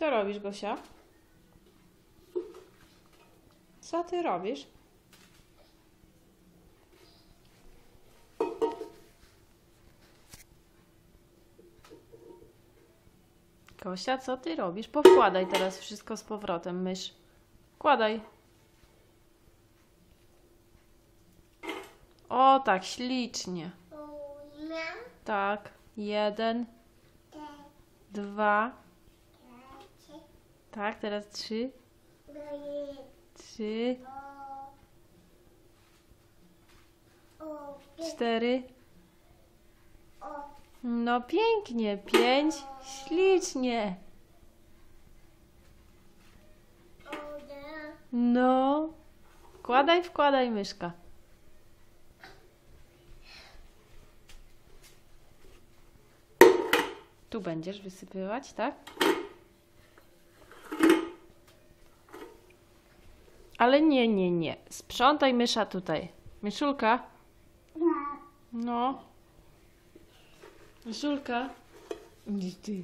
Co robisz, Gosia? Co ty robisz? Gosia, co ty robisz? Powkładaj teraz wszystko z powrotem, mysz. Wkładaj. O, tak, ślicznie. Tak, jeden, dwa, tak, teraz trzy, trzy, cztery. No pięknie, pięć, ślicznie. No, wkładaj, wkładaj myszka. Tu będziesz wysypywać, tak? Ale nie, nie, nie. Sprzątaj mysza tutaj. Myszulka? No. Myszulka? Gdzie ty?